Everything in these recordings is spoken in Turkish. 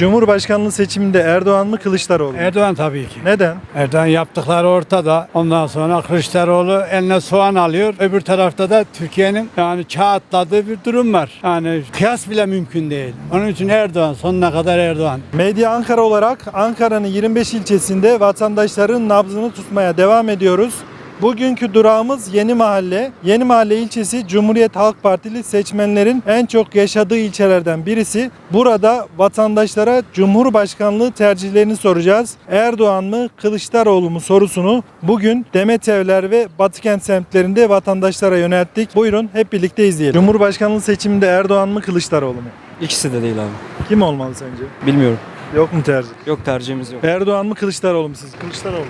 Cumhurbaşkanlığı seçiminde Erdoğan mı Kılıçdaroğlu mu? Erdoğan tabii ki. Neden? Erdoğan yaptıkları ortada. Ondan sonra Kılıçdaroğlu eline soğan alıyor. Öbür tarafta da Türkiye'nin yani çağ atladığı bir durum var. Yani kıyas bile mümkün değil. Onun için Erdoğan sonuna kadar Erdoğan. Medya Ankara olarak Ankara'nın 25 ilçesinde vatandaşların nabzını tutmaya devam ediyoruz. Bugünkü durağımız Yeni Mahalle. Yeni Mahalle ilçesi Cumhuriyet Halk Partili seçmenlerin en çok yaşadığı ilçelerden birisi. Burada vatandaşlara Cumhurbaşkanlığı tercihlerini soracağız. Erdoğan mı Kılıçdaroğlu mu sorusunu bugün Demetevler ve Batıkent semtlerinde vatandaşlara yönelttik. Buyurun hep birlikte izleyelim. Cumhurbaşkanlığı seçiminde Erdoğan mı Kılıçdaroğlu mu? İkisi de değil abi. Kim olmalı sence? Bilmiyorum. Yok mu tercih? Yok tercihimiz yok. Erdoğan mı Kılıçdaroğlu mu siz? Kılıçdaroğlu.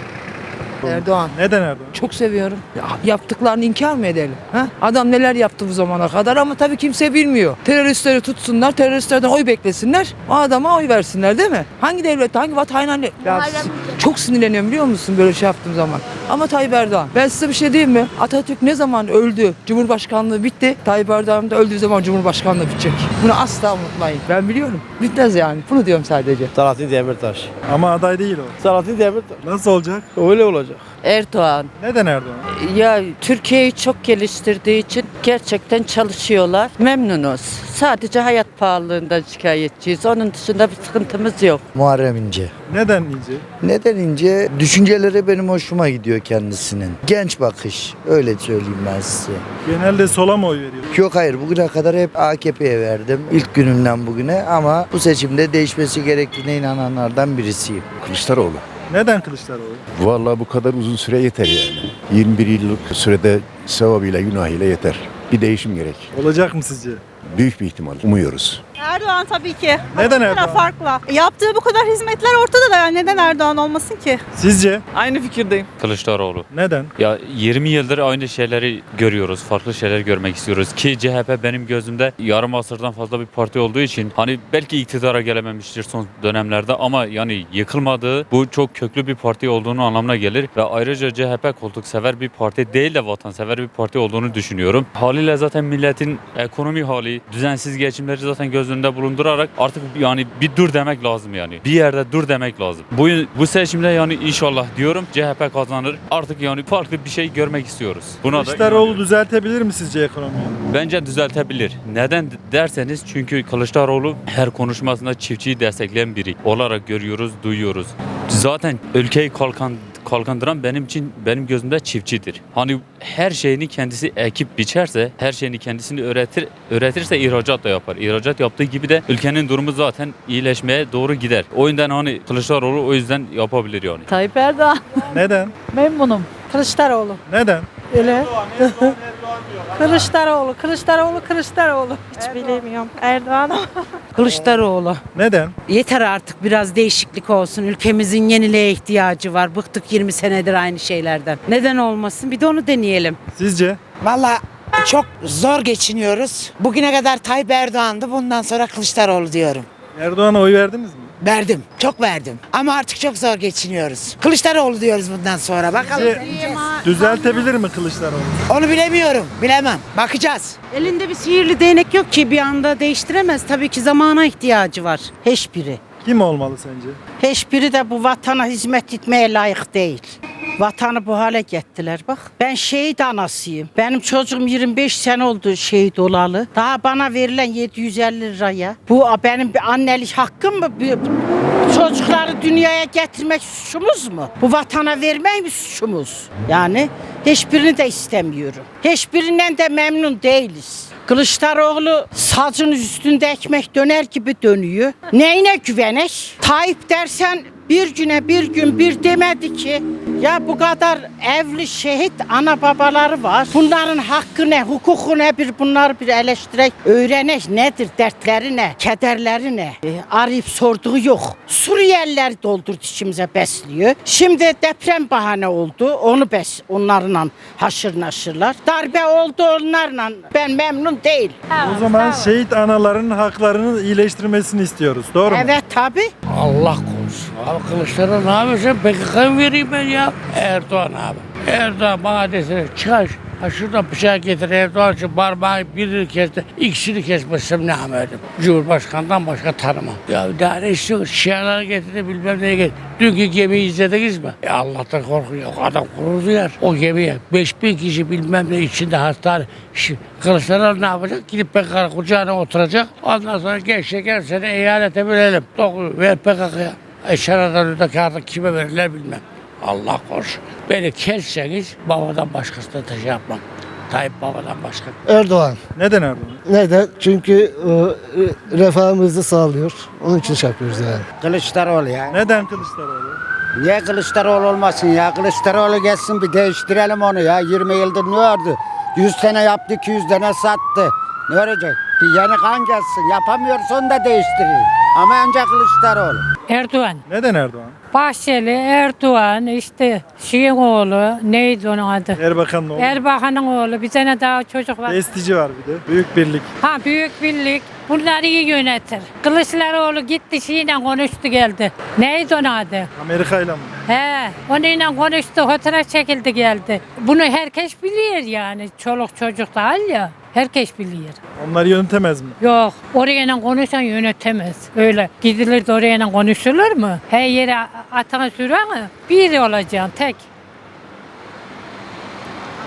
Erdoğan. Neden Erdoğan? Çok seviyorum. Ya, yaptıklarını inkar mı edelim? Ha? Adam neler yaptı bu zamana kadar ama tabii kimse bilmiyor. Teröristleri tutsunlar, teröristlerden oy beklesinler. O adama oy versinler değil mi? Hangi devlet, hangi vatan hangi... Ya, çok sinirleniyorum biliyor musun böyle şey yaptığım zaman. Ama Tayyip Erdoğan. Ben size bir şey diyeyim mi? Atatürk ne zaman öldü? Cumhurbaşkanlığı bitti. Tayyip Erdoğan da öldüğü zaman Cumhurbaşkanlığı bitecek. Bunu asla unutmayın. Ben biliyorum. Bitmez yani. Bunu diyorum sadece. Selahattin Demirtaş. Ama aday değil o. Selahattin Demirtaş. Nasıl olacak? Öyle olacak. Erdoğan Neden Erdoğan? ya Türkiye'yi çok geliştirdiği için gerçekten çalışıyorlar. Memnunuz. Sadece hayat pahalılığından şikayetçiyiz. Onun dışında bir sıkıntımız yok. Muharrem İnce. Neden İnce? Neden İnce? Düşünceleri benim hoşuma gidiyor kendisinin. Genç bakış. Öyle söyleyeyim ben size. Genelde sola mı oy veriyor? Yok hayır bugüne kadar hep AKP'ye verdim. İlk günümden bugüne ama bu seçimde değişmesi gerektiğine inananlardan birisiyim. Kılıçdaroğlu. Neden Kılıçdaroğlu? Vallahi bu kadar uzun süre yeter yani. 21 yıllık sürede sevabıyla günahıyla yeter. Bir değişim gerek. Olacak mı sizce? Büyük bir ihtimal. Umuyoruz. Erdoğan tabii ki. Neden Lira Erdoğan? farkla. Yaptığı bu kadar hizmetler ortada da yani neden Erdoğan olmasın ki? Sizce? Aynı fikirdeyim. Kılıçdaroğlu. Neden? Ya 20 yıldır aynı şeyleri görüyoruz. Farklı şeyler görmek istiyoruz. Ki CHP benim gözümde yarım asırdan fazla bir parti olduğu için hani belki iktidara gelememiştir son dönemlerde ama yani yıkılmadığı bu çok köklü bir parti olduğunu anlamına gelir ve ayrıca CHP koltuksever bir parti değil de vatansever bir parti olduğunu düşünüyorum. Haliyle zaten milletin ekonomi hali, düzensiz geçimleri zaten göz önünde bulundurarak artık yani bir dur demek lazım yani. Bir yerde dur demek lazım. Bu bu seçimde yani inşallah diyorum CHP kazanır. Artık yani farklı bir şey görmek istiyoruz. Buna da Kılıçdaroğlu düzeltebilir mi sizce ekonomiyi? Bence düzeltebilir. Neden derseniz çünkü Kılıçdaroğlu her konuşmasında çiftçiyi destekleyen biri olarak görüyoruz, duyuyoruz. Zaten ülkeyi kalkan kalkandıran benim için benim gözümde çiftçidir. Hani her şeyini kendisi ekip biçerse, her şeyini kendisini öğretir öğretirse ihracat da yapar. İhracat yaptığı gibi de ülkenin durumu zaten iyileşmeye doğru gider. O yüzden hani Kılıçdaroğlu o yüzden yapabilir yani. Tayyip Erdoğan Neden? Memnunum. Kılıçdaroğlu. Neden? Öyle. Kılıçdaroğlu, Kılıçdaroğlu, Kılıçdaroğlu. Hiç bilemiyorum. Erdoğan. Kılıçdaroğlu. Neden? Yeter artık biraz değişiklik olsun. Ülkemizin yeniliğe ihtiyacı var. Bıktık 20 senedir aynı şeylerden. Neden olmasın? Bir de onu deneyelim. Sizce? Valla çok zor geçiniyoruz. Bugüne kadar Tayyip Erdoğan'dı. Bundan sonra Kılıçdaroğlu diyorum. Erdoğan'a oy verdiniz mi? Verdim. Çok verdim. Ama artık çok zor geçiniyoruz. Kılıçdaroğlu diyoruz bundan sonra. Bakalım. Sizce düzeltebilir mi Kılıçdaroğlu? Onu bilemiyorum. Bilemem. Bakacağız. Elinde bir sihirli değnek yok ki bir anda değiştiremez. Tabii ki zamana ihtiyacı var. Hiçbiri. Kim olmalı sence? Hiçbiri de bu vatana hizmet etmeye layık değil. Vatanı bu hale gettiler bak. Ben şehit anasıyım. Benim çocuğum 25 sene oldu şehit olalı. Daha bana verilen 750 liraya. Bu benim bir annelik hakkım mı? Çocukları dünyaya getirmek suçumuz mu? Bu vatana vermek mi suçumuz? Yani hiçbirini de istemiyorum. Hiçbirinden de memnun değiliz. Kılıçdaroğlu sacın üstünde ekmek döner gibi dönüyor. Neyine güvenek? Tayyip dersen bir güne bir gün bir demedi ki ya bu kadar evli şehit ana babaları var. Bunların hakkı ne, hukuku ne bir bunları bir eleştirek, öğrenek nedir, dertleri ne, kederleri ne? E, arayıp sorduğu yok. Suriyeliler doldurdu içimize besliyor. Şimdi deprem bahane oldu. Onu bes, onlarla haşır naşırlar. Darbe oldu onlarla. Ben memnun değil. O zaman şehit anaların haklarını iyileştirmesini istiyoruz. Doğru mu? Evet tabi. Allah. Abi Kılıçdaroğlu ne yapıyorsun? PKK vereyim ben ya. Erdoğan abi. Erdoğan bana desene çıkar Ha şurada bıçağı getir Erdoğan için parmağı birini kesti. ikisini kesmezsem ne hamedim. Cumhurbaşkanından başka tanımam. Ya daha ne istiyorsun? Şiaları getirdi bilmem neye getirdi. Dünkü gemiyi izlediniz mi? E Allah'tan korku yok. Adam gurur duyar. O gemiye 5000 kişi bilmem ne içinde hastane. Şimdi Kılıçdaroğlu ne yapacak? Gidip PKK kucağına oturacak. Ondan sonra gençler gel seni eyalete bölelim. Ver PKK'ya. Eşaradan öteki artık kime verirler bilmem. Allah korusun. Beni kesseniz babadan başkasına da şey yapmam. Tayyip babadan başka. Erdoğan. Neden Erdoğan? Neden? Çünkü e, refahımızı sağlıyor. Onun için şey yapıyoruz yani. Kılıçdaroğlu ya. Neden Kılıçdaroğlu? Niye Kılıçdaroğlu olmasın ya? Kılıçdaroğlu gelsin bir değiştirelim onu ya. 20 yıldır ne oldu? 100 sene yaptı, 200 tane sattı. Ne olacak? Bir yeni kan gelsin. Yapamıyorsun da değiştireyim. Ama önce Kılıçdaroğlu. Erdoğan. Neden Erdoğan? Bahçeli, Erdoğan, işte şeyin oğlu, neydi onun adı? Erbakan'ın oğlu. Erbakan'ın oğlu, bir tane daha çocuk var. Destici var bir de. Büyük Birlik. Ha Büyük Birlik bunları iyi yönetir. Kılıçdaroğlu gitti şeyle konuştu geldi. Neydi onun adı? Amerika ile mi? He, onunla konuştu, fotoğraf çekildi geldi. Bunu herkes biliyor yani. Çoluk çocuk değil ya. Herkes biliyor. Onları yönetemez mi? Yok, oraya konuşan yönetemez. Öyle gidilir de oraya konuşulur mu? Her yere atan süren? Bir olacaksın tek.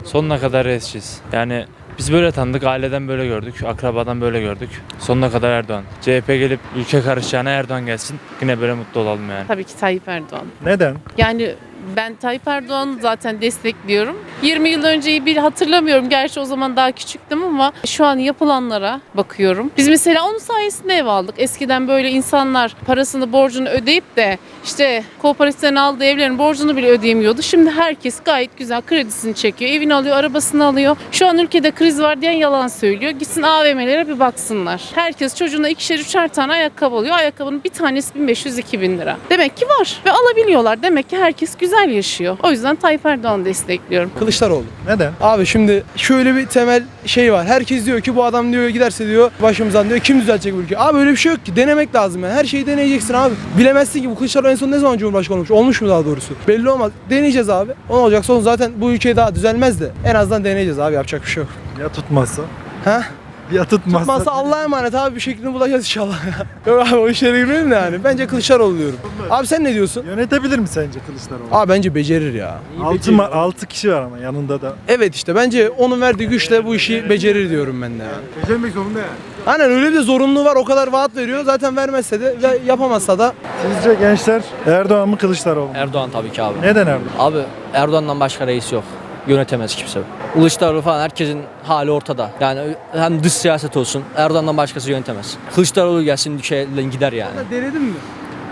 Sonuna kadar resçiz. Yani biz böyle tanıdık, aileden böyle gördük, akrabadan böyle gördük. Sonuna kadar Erdoğan. CHP gelip ülke karışacağına Erdoğan gelsin. Yine böyle mutlu olalım yani. Tabii ki Tayyip Erdoğan. Neden? Yani ben Tayyip Erdoğan'ı zaten destekliyorum. 20 yıl önceyi bir hatırlamıyorum. Gerçi o zaman daha küçüktüm ama şu an yapılanlara bakıyorum. Biz mesela onun sayesinde ev aldık. Eskiden böyle insanlar parasını, borcunu ödeyip de işte kooperatiften aldığı evlerin borcunu bile ödeyemiyordu. Şimdi herkes gayet güzel kredisini çekiyor. Evini alıyor, arabasını alıyor. Şu an ülkede kriz var diyen yalan söylüyor. Gitsin AVM'lere bir baksınlar. Herkes çocuğuna ikişer üçer tane ayakkabı alıyor. Ayakkabının bir tanesi 1500-2000 lira. Demek ki var ve alabiliyorlar. Demek ki herkes güzel yaşıyor. O yüzden Tayyip Erdoğan'ı destekliyorum. Kılıçdaroğlu. Neden? Abi şimdi şöyle bir temel şey var. Herkes diyor ki bu adam diyor giderse diyor başımızdan diyor kim düzeltecek bu ülkeyi? Abi öyle bir şey yok ki. Denemek lazım yani. Her şeyi deneyeceksin abi. Bilemezsin ki bu Kılıçdaroğlu en son ne zaman Cumhurbaşkanı olmuş? Olmuş mu daha doğrusu? Belli olmaz. Deneyeceğiz abi. Ne olacak? Son zaten bu ülke daha düzelmez de. En azından deneyeceğiz abi. Yapacak bir şey yok. Ya tutmazsa? Ha? Ya tutmazsa? Tutmazsa Allah'a emanet abi bir şekilde bulacağız inşallah. yok abi o işlere girmeyelim de yani. Bence Kılıçdaroğlu diyorum. Abi sen ne diyorsun? Yönetebilir mi sence Kılıçdaroğlu? Abi bence becerir ya. 6, 6 kişi var ama yanında da. Evet işte bence onun verdiği güçle bu işi becerir diyorum ben de yani. Becermek zorunda yani. Aynen öyle bir zorunluluğu var o kadar vaat veriyor. Zaten vermezse de ve yapamazsa da Sizce gençler Erdoğan mı Kılıçdaroğlu mu? Erdoğan tabii ki abi. Neden Erdoğan? Abi Erdoğan'dan başka reis yok. Yönetemez kimse. Kılıçdaroğlu falan herkesin hali ortada. Yani hem dış siyaset olsun Erdoğan'dan başkası yönetemez. Kılıçdaroğlu gelsin ülke elden gider yani. denedin mi?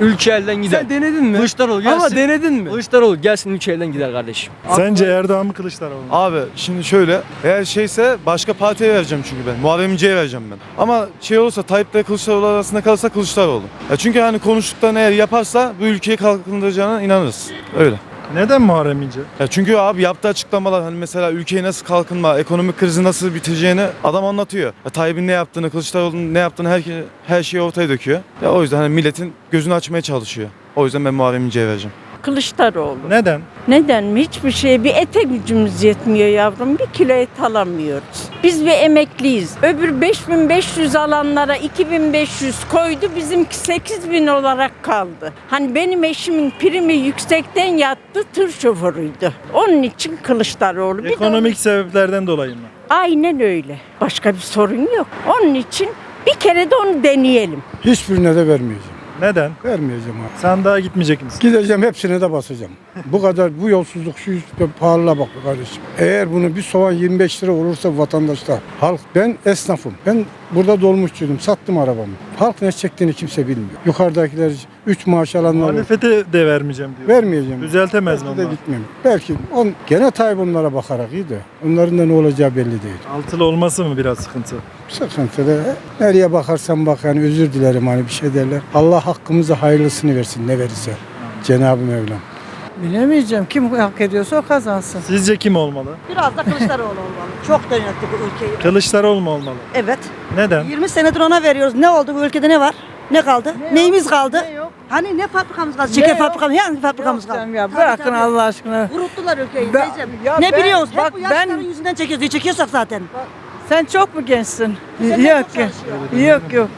Ülke elden gider. Sen denedin mi? Kılıçdaroğlu gelsin. Ama denedin mi? Kılıçdaroğlu gelsin ülke elden gider kardeşim. Sence Erdoğan mı Kılıçdaroğlu mu? Abi şimdi şöyle eğer şeyse başka partiye vereceğim çünkü ben. Muharrem İnce'ye vereceğim ben. Ama şey olursa Tayyip ile Kılıçdaroğlu arasında kalırsa Kılıçdaroğlu. Ya çünkü hani konuştuklarını eğer yaparsa bu ülkeyi kalkındıracağına inanırız. Öyle. Neden Muharrem İnce? Ya çünkü abi yaptığı açıklamalar hani mesela ülkeyi nasıl kalkınma, ekonomik krizi nasıl bitireceğini adam anlatıyor. Ya Tayyip'in ne yaptığını, Kılıçdaroğlu'nun ne yaptığını her, her şeyi ortaya döküyor. Ya o yüzden hani milletin gözünü açmaya çalışıyor. O yüzden ben Muharrem İnce'ye vereceğim. Kılıçdaroğlu. Neden? Neden mi? Hiçbir şeye bir ete gücümüz yetmiyor yavrum. Bir kilo et alamıyoruz. Biz bir emekliyiz. Öbür 5500 alanlara 2500 koydu. Bizimki 8000 olarak kaldı. Hani benim eşimin primi yüksekten yattı. Tır şoförüydü. Onun için Kılıçdaroğlu. Bir de Ekonomik sebeplerden dolayı mı? Aynen öyle. Başka bir sorun yok. Onun için bir kere de onu deneyelim. Hiçbirine de vermeyeceğim. Neden? Vermeyeceğim abi. Sandığa gitmeyecek misin? Gideceğim hepsine de basacağım. bu kadar bu yolsuzluk şu pahalılığa bak kardeşim. Eğer bunu bir soğan 25 lira olursa vatandaşta halk ben esnafım. Ben burada dolmuşçuydum. Sattım arabamı. Halk ne çektiğini kimse bilmiyor. Yukarıdakiler 3 maaş alanlar var. Muhalefete de vermeyeceğim diyor. Vermeyeceğim. Düzeltemez mi Belki de onlar? gitmem. Belki on, gene Tayyip onlara bakarak iyi de onların da ne olacağı belli değil. Altılı olması mı biraz sıkıntı? Sıkıntı da nereye bakarsan bak yani özür dilerim hani bir şey derler. Allah hakkımıza hayırlısını versin ne verirse. Cenab-ı Mevlam. Bilemeyeceğim. Kim hak ediyorsa o kazansın. Sizce kim olmalı? Biraz da Kılıçdaroğlu olmalı. Çok yönetti bu ülkeyi. Kılıçdaroğlu mu olmalı? Evet. Neden? 20 senedir ona veriyoruz. Ne oldu bu ülkede ne var? Ne kaldı? Neyimiz kaldı? yok. Hani ne fabrikamız kaldı? Şeker fabrikamız, hangi fabrikamız kaldı? ya bırakın tabii. Allah aşkına. Kuruttular ülkeyi Ben- ya ne ben- biliyoruz? bak Hep bu ben- yüzünden çekiyoruz çekiyorsak zaten. Sen çok mu gençsin? Sen Yok yok. Yok yok.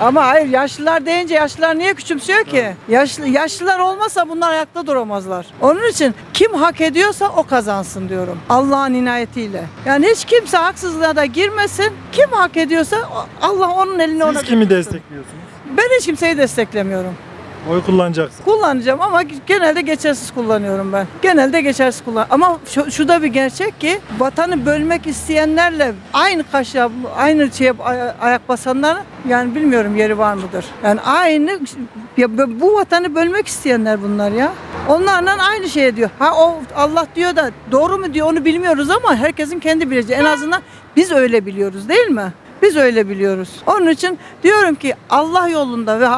Ama hayır yaşlılar deyince yaşlılar niye küçümsüyor ki? Yaşlı yaşlılar olmasa bunlar ayakta duramazlar. Onun için kim hak ediyorsa o kazansın diyorum. Allah'ın inayetiyle. Yani hiç kimse haksızlığa da girmesin. Kim hak ediyorsa o- Allah onun elini ona Siz kimi götürsün. destekliyorsunuz? Ben hiç kimseyi desteklemiyorum. Oy kullanacaksınız. Kullanacağım ama genelde geçersiz kullanıyorum ben. Genelde geçersiz kullan. Ama şu, şu da bir gerçek ki vatanı bölmek isteyenlerle aynı kaşa, aynı şeye ay- ayak basanlar yani bilmiyorum yeri var mıdır? Yani aynı ya bu vatanı bölmek isteyenler bunlar ya. Onlarla aynı şey diyor. Ha o Allah diyor da doğru mu diyor onu bilmiyoruz ama herkesin kendi bileceği. En azından biz öyle biliyoruz değil mi? Biz öyle biliyoruz. Onun için diyorum ki Allah yolunda ve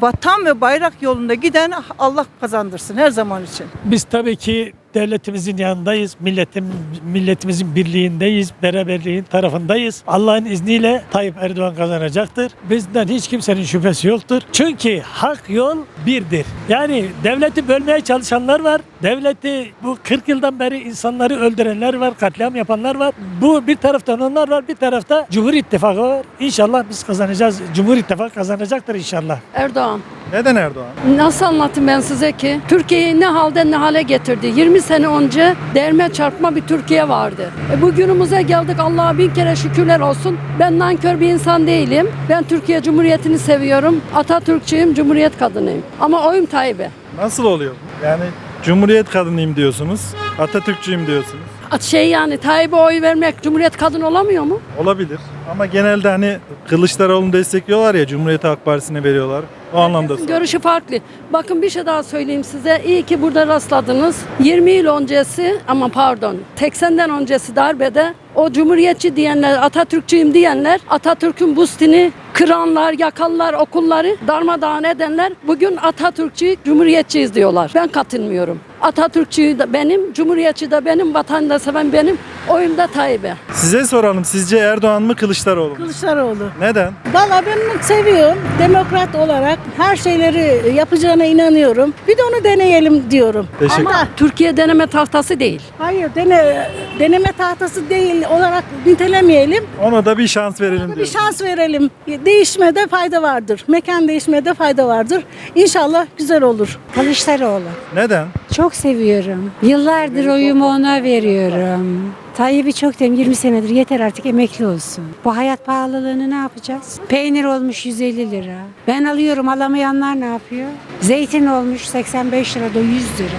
vatan ve bayrak yolunda giden Allah kazandırsın her zaman için. Biz tabii ki devletimizin yanındayız. Milletim, milletimizin birliğindeyiz. Beraberliğin tarafındayız. Allah'ın izniyle Tayyip Erdoğan kazanacaktır. Bizden hiç kimsenin şüphesi yoktur. Çünkü hak yol birdir. Yani devleti bölmeye çalışanlar var. Devleti bu 40 yıldan beri insanları öldürenler var. Katliam yapanlar var. Bu bir taraftan onlar var. Bir tarafta Cumhur İttifakı var. İnşallah biz kazanacağız. Cumhur İttifakı kazanacaktır inşallah. Erdoğan. Neden Erdoğan? Nasıl anlatayım ben size ki? Türkiye'yi ne halden ne hale getirdi. 20 sene önce derme çarpma bir Türkiye vardı. E bugünümüze geldik Allah'a bin kere şükürler olsun. Ben nankör bir insan değilim. Ben Türkiye Cumhuriyeti'ni seviyorum. Atatürkçüyüm, Cumhuriyet kadınıyım. Ama oyum Tayyip'e. Nasıl oluyor? Yani Cumhuriyet kadınıyım diyorsunuz. Atatürkçüyüm diyorsunuz. At Şey yani Tayyip'e oy vermek Cumhuriyet kadın olamıyor mu? Olabilir. Ama genelde hani Kılıçdaroğlu'nu destekliyorlar ya Cumhuriyet Halk Partisi'ne veriyorlar. O anlamda. Herkesin görüşü farklı. Bakın bir şey daha söyleyeyim size. İyi ki burada rastladınız. 20 yıl öncesi ama pardon 80'den öncesi darbede o cumhuriyetçi diyenler, Atatürkçüyüm diyenler, Atatürk'ün bustini kıranlar, yakanlar, okulları darmadağın edenler bugün Atatürkçü, Cumhuriyetçiyiz diyorlar. Ben katılmıyorum. Atatürkçü de benim, Cumhuriyetçi de benim, vatanı da seven benim. Oyum da Tayyip'e. Size soralım. Sizce Erdoğan mı Kılıçdaroğlu mu? Kılıçdaroğlu. Neden? Valla ben onu seviyorum. Demokrat olarak her şeyleri yapacağına inanıyorum. Bir de onu deneyelim diyorum. Teşekkür Ama Türkiye deneme tahtası değil. Hayır dene, deneme tahtası değil olarak nitelemeyelim. Ona da bir şans verelim Bir diyor. şans verelim. Değişmede fayda vardır. Mekan değişmede fayda vardır. İnşallah güzel olur. Kılıçdaroğlu. Neden? Çok seviyorum. Yıllardır oyumu ona veriyorum. Tayyip'i çok dedim 20 senedir yeter artık emekli olsun. Bu hayat pahalılığını ne yapacağız? Peynir olmuş 150 lira. Ben alıyorum alamayanlar ne yapıyor? Zeytin olmuş 85 lira da 100 lira.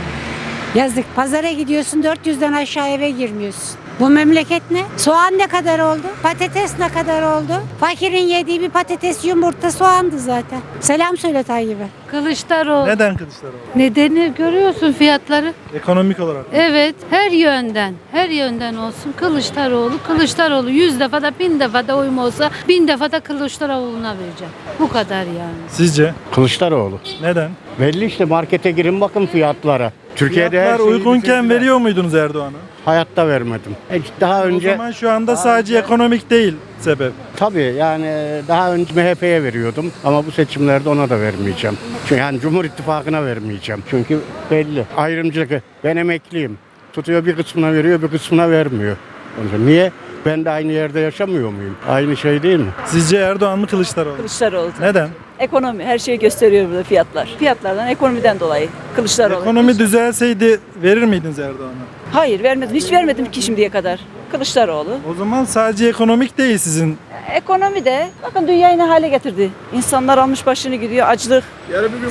Yazık pazara gidiyorsun 400'den aşağı eve girmiyorsun. Bu memleket ne? Soğan ne kadar oldu? Patates ne kadar oldu? Fakirin yediği bir patates yumurta soğandı zaten. Selam söyle Tayyip'e. Kılıçdaroğlu. Neden Kılıçdaroğlu? Nedeni görüyorsun fiyatları. Ekonomik olarak. Evet, her yönden, her yönden olsun Kılıçdaroğlu, Kılıçdaroğlu yüz defa da bin defa da oyum olsa bin defa da Kılıçdaroğlu'na vereceğim. Bu kadar yani. Sizce? Kılıçdaroğlu. Neden? Belli işte markete girin bakın fiyatlara. Türkiye'de her Fiyatlar şeyi uygunken veriyor muydunuz Erdoğan'a? Hayatta vermedim. E, daha önce O zaman şu anda sadece ekonomik değil sebep. tabii yani daha önce MHP'ye veriyordum ama bu seçimlerde ona da vermeyeceğim. Çünkü yani Cumhur İttifakı'na vermeyeceğim. Çünkü belli. Ayrımcılık. Ben emekliyim. Tutuyor bir kısmına veriyor bir kısmına vermiyor. Onun Niye? Ben de aynı yerde yaşamıyor muyum? Aynı şey değil mi? Sizce Erdoğan mı Kılıçdaroğlu? mu? Kılıçdaroğlu. Neden? Ekonomi her şeyi gösteriyor burada fiyatlar. Fiyatlardan ekonomiden dolayı Kılıçdaroğlu. Ekonomi düzelseydi verir miydiniz Erdoğan'a? Hayır vermedim. Hiç vermedim ki şimdiye kadar. Kılıçdaroğlu. O zaman sadece ekonomik değil sizin. Ekonomi de bakın dünyayı ne hale getirdi. İnsanlar almış başını gidiyor. Açlık,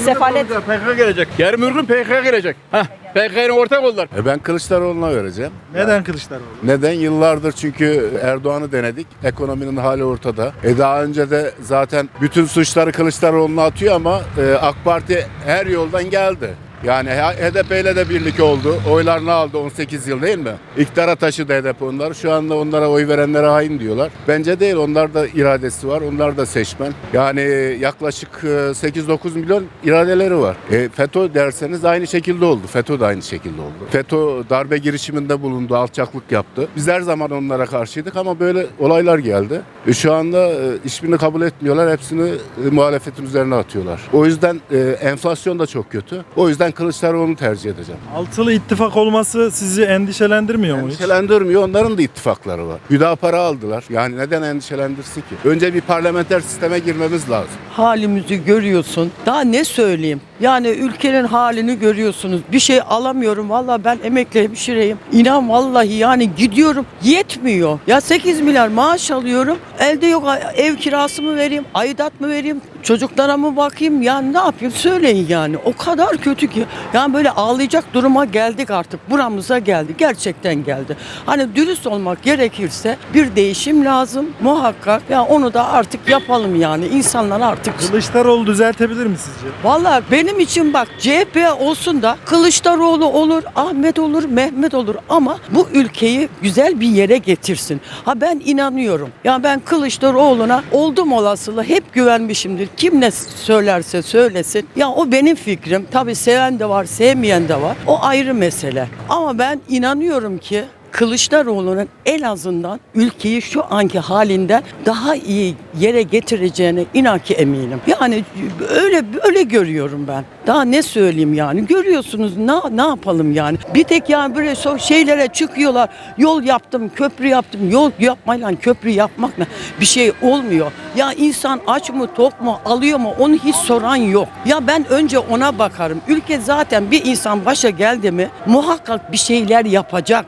sefalet. PKK gelecek. Yarın öbür gün PKK gelecek. Heh, PKK'nın ortak oldular. E ben Kılıçdaroğlu'na vereceğim. Neden Kılıçdaroğlu? Neden? Yıllardır çünkü Erdoğan'ı denedik. Ekonominin hali ortada. E daha önce de zaten bütün suçları Kılıçdaroğlu'na atıyor ama e, AK Parti her yoldan geldi. Yani HDP ile de birlik oldu. Oylarını aldı 18 yıl değil mi? İktidara taşıdı HDP onları. Şu anda onlara oy verenlere hain diyorlar. Bence değil. Onlar da iradesi var. Onlar da seçmen. Yani yaklaşık e, 8-9 milyon iradeleri var. E, FETÖ derseniz aynı şekilde oldu. FETÖ de aynı şekilde oldu. FETÖ darbe girişiminde bulundu. Alçaklık yaptı. Biz her zaman onlara karşıydık ama böyle olaylar geldi. E, şu anda e, hiçbirini kabul etmiyorlar. Hepsini e, muhalefetin üzerine atıyorlar. O yüzden e, enflasyon da çok kötü. O yüzden Kılıçdaroğlu'nu tercih edeceğim. Altılı ittifak olması sizi endişelendirmiyor mu hiç? Endişelendirmiyor. Onların da ittifakları var. Hüdapar'ı aldılar. Yani neden endişelendirsin ki? Önce bir parlamenter sisteme girmemiz lazım. halimizi görüyorsun. Daha ne söyleyeyim? Yani ülkenin halini görüyorsunuz. Bir şey alamıyorum. Valla ben emekli hemşireyim. İnan vallahi yani gidiyorum. Yetmiyor. Ya 8 milyar maaş alıyorum. Elde yok ev kirası mı vereyim? Aidat mı vereyim? Çocuklara mı bakayım? Yani ne yapayım? Söyleyin yani. O kadar kötü ki. Yani böyle ağlayacak duruma geldik artık. Buramıza geldi. Gerçekten geldi. Hani dürüst olmak gerekirse bir değişim lazım. Muhakkak. Ya onu da artık yapalım yani. İnsanlar artık Kılıçdaroğlu düzeltebilir mi sizce? Vallahi benim için bak CHP olsun da Kılıçdaroğlu olur, Ahmet olur, Mehmet olur ama bu ülkeyi güzel bir yere getirsin. Ha ben inanıyorum. Ya ben Kılıçdaroğlu'na oldum olasılığı hep güvenmişimdir. Kim ne söylerse söylesin. Ya o benim fikrim. Tabii seven de var, sevmeyen de var. O ayrı mesele. Ama ben inanıyorum ki Kılıçdaroğlu'nun en azından ülkeyi şu anki halinden daha iyi yere getireceğine inan ki eminim. Yani öyle öyle görüyorum ben. Daha ne söyleyeyim yani? Görüyorsunuz ne ne yapalım yani? Bir tek yani böyle so- şeylere çıkıyorlar. Yol yaptım, köprü yaptım. Yol yapmayla köprü yapmakla bir şey olmuyor. Ya insan aç mı, tok mu, alıyor mu onu hiç soran yok. Ya ben önce ona bakarım. Ülke zaten bir insan başa geldi mi muhakkak bir şeyler yapacak.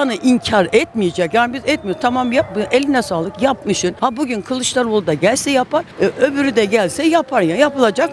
Yapılanı inkar etmeyecek. Yani biz etmiyoruz. Tamam yap, eline sağlık yapmışsın. Ha bugün Kılıçdaroğlu da gelse yapar, e, öbürü de gelse yapar ya. Yapılacak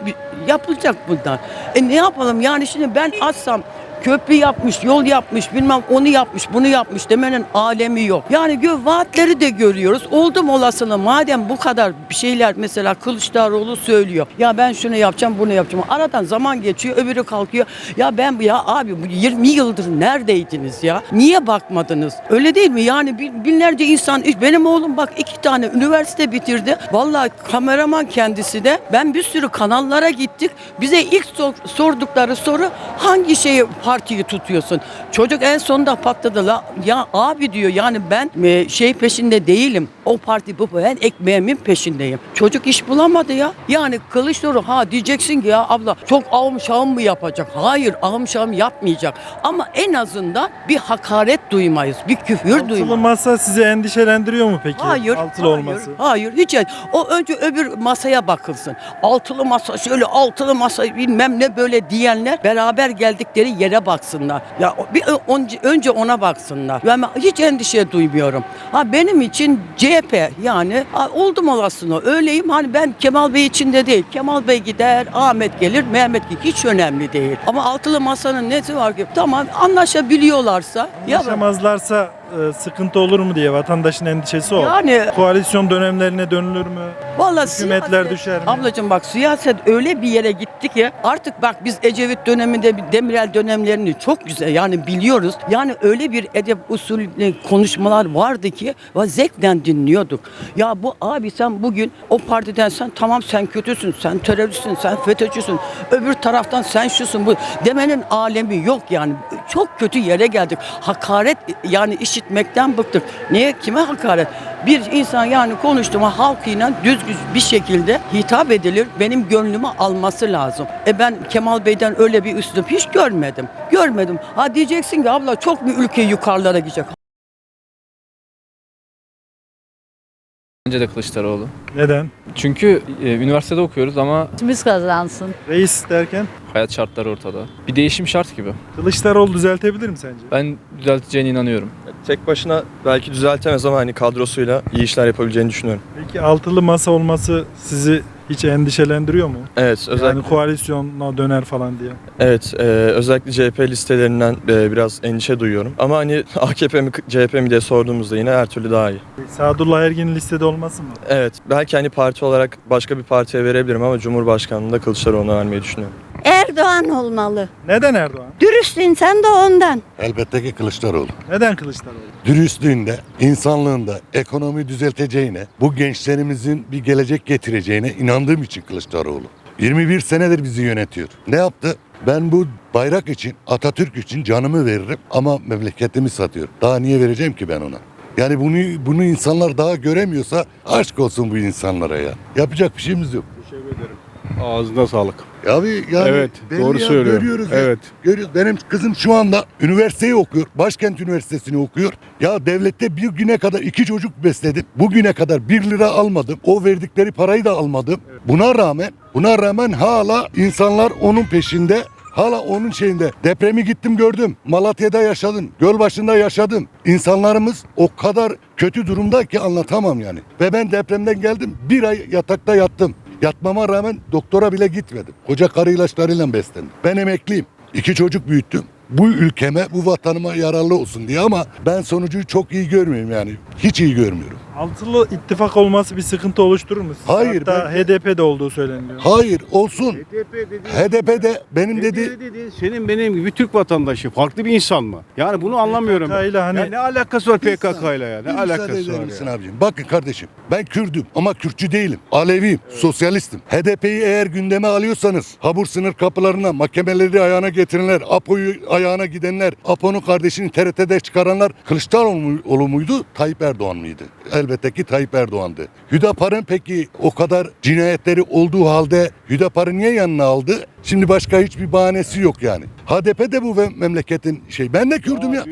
yapılacak bundan. E ne yapalım yani şimdi ben açsam köprü yapmış, yol yapmış, bilmem onu yapmış, bunu yapmış demenin alemi yok. Yani gö vaatleri de görüyoruz. Oldum olasılığı madem bu kadar bir şeyler mesela Kılıçdaroğlu söylüyor. Ya ben şunu yapacağım, bunu yapacağım. Aradan zaman geçiyor, öbürü kalkıyor. Ya ben ya abi bu 20 yıldır neredeydiniz ya? Niye bakmadınız? Öyle değil mi? Yani bin- binlerce insan benim oğlum bak iki tane üniversite bitirdi. Vallahi kameraman kendisi de ben bir sürü kanallara gittik. Bize ilk sor- sordukları soru hangi şeyi partiyi tutuyorsun? Çocuk en sonunda patladı la. Ya abi diyor yani ben e, şey peşinde değilim. O parti bu ben ekmeğimin peşindeyim. Çocuk iş bulamadı ya. Yani Kılıçdaroğlu ha diyeceksin ki ya abla çok avım şahım mı yapacak? Hayır avım şahım yapmayacak. Ama en azından bir hakaret duymayız. Bir küfür Altılı duymayız. masa sizi endişelendiriyor mu peki? Hayır. Altılı hayır, olması. Hayır hiç. O önce öbür masaya bakılsın. Altılı masa şöyle altılı masa bilmem ne böyle diyenler beraber geldikleri yere baksınlar. Ya bir önce, ona baksınlar. Ben hiç endişe duymuyorum. Ha benim için CHP yani ha, oldum olasını öyleyim. Hani ben Kemal Bey için de değil. Kemal Bey gider, Ahmet gelir, Mehmet gelir. Hiç önemli değil. Ama altılı masanın nesi var ki? Tamam anlaşabiliyorlarsa. Ya Yaşamazlarsa e, sıkıntı olur mu diye vatandaşın endişesi o. Yani- Koalisyon dönemlerine dönülür mü? Vallahi Hükümetler siyaset- düşer mi? Ablacığım bak siyaset öyle bir yere gitti ki artık bak biz Ecevit döneminde bir Demirel dönemlerini çok güzel yani biliyoruz. Yani öyle bir edep usulü konuşmalar vardı ki ve zevkle dinliyorduk. Ya bu abi sen bugün o partiden sen tamam sen kötüsün, sen teröristsin, sen FETÖ'cüsün. Öbür taraftan sen şusun bu demenin alemi yok yani. Çok kötü yere geldik. Hakaret yani işitmekten bıktık. Niye? Kime hakaret? Bir insan yani konuştuğuma halkıyla düzgün bir şekilde hitap edilir. Benim gönlümü alması lazım. E ben Kemal Bey'den öyle bir üslup hiç görmedim. Görmedim. Ha diyeceksin ki abla çok mu ülke yukarılara gidecek? Bence de Kılıçdaroğlu. Neden? Çünkü e, üniversitede okuyoruz ama Biz kazansın. Reis derken hayat şartları ortada. Bir değişim şart gibi. Kılıçdaroğlu düzeltebilir mi sence? Ben düzelteceğine inanıyorum. Tek başına belki düzeltemez ama hani kadrosuyla iyi işler yapabileceğini düşünüyorum. Peki altılı masa olması sizi hiç endişelendiriyor mu? Evet, özellikle Yani koalisyona döner falan diye. evet, e, özellikle CHP listelerinden e, biraz endişe duyuyorum. Ama hani AKP mi CHP mi diye sorduğumuzda yine her türlü daha iyi. Sadullah Ergin'in listede olması mı? Evet, belki hani parti olarak başka bir partiye verebilirim ama Cumhurbaşkanlığında Kılıçdaroğlu'na vermeyi düşünüyorum. Erdoğan olmalı. Neden Erdoğan? Dürüst insan da ondan. Elbette ki Kılıçdaroğlu. Neden Kılıçdaroğlu? Dürüstlüğünde, insanlığında, ekonomi düzelteceğine, bu gençlerimizin bir gelecek getireceğine inandığım için Kılıçdaroğlu. 21 senedir bizi yönetiyor. Ne yaptı? Ben bu bayrak için, Atatürk için canımı veririm ama memleketimi satıyorum. Daha niye vereceğim ki ben ona? Yani bunu bunu insanlar daha göremiyorsa aşk olsun bu insanlara ya. Yapacak bir şeyimiz yok. Ağzına sağlık. Abi yani Evet, belli doğru ya, söylüyor. Görüyoruz ya. Evet. Görüyoruz. Benim kızım şu anda üniversiteyi okuyor. Başkent Üniversitesi'ni okuyor. Ya devlette bir güne kadar iki çocuk besledim. Bugüne kadar bir lira almadım. O verdikleri parayı da almadım. Buna rağmen buna rağmen hala insanlar onun peşinde. Hala onun şeyinde. Depremi gittim gördüm. Malatya'da yaşadım. Gölbaşı'nda yaşadım. İnsanlarımız o kadar kötü durumda ki anlatamam yani. Ve ben depremden geldim. Bir ay yatakta yattım. Yatmama rağmen doktora bile gitmedim. Koca karı ilaçlarıyla beslendim. Ben emekliyim. İki çocuk büyüttüm. Bu ülkeme, bu vatanıma yararlı olsun diye ama ben sonucu çok iyi görmüyorum yani. Hiç iyi görmüyorum. Altılı ittifak olması bir sıkıntı oluşturur mu? sizce? Hayır, Hatta HDP'de olduğu söyleniyor. Hayır olsun. HDP'de benim dedi Senin benim gibi Türk vatandaşı farklı bir insan mı? Yani bunu anlamıyorum. ben. ile hani- Ya ne alakası var PKK ile ya? Ne Bir müsaade alakası eder var misin ya? abicim? Bakın kardeşim ben Kürdüm ama Kürtçü değilim. Aleviyim, sosyalistim. HDP'yi eğer gündeme alıyorsanız Habur sınır kapılarına mahkemeleri ayağına getirenler, APO'yu ayağına gidenler, APO'nun kardeşini TRT'de çıkaranlar Kılıçdaroğlu muydu, Tayyip Erdoğan mıydı? Elbette ki Tayyip Erdoğan'dı. Hüdapar'ın peki o kadar cinayetleri olduğu halde Hüdapar'ı niye yanına aldı? Şimdi başka hiçbir bahanesi yok yani. HDP de bu memleketin şey. Ben de Kürdüm ya.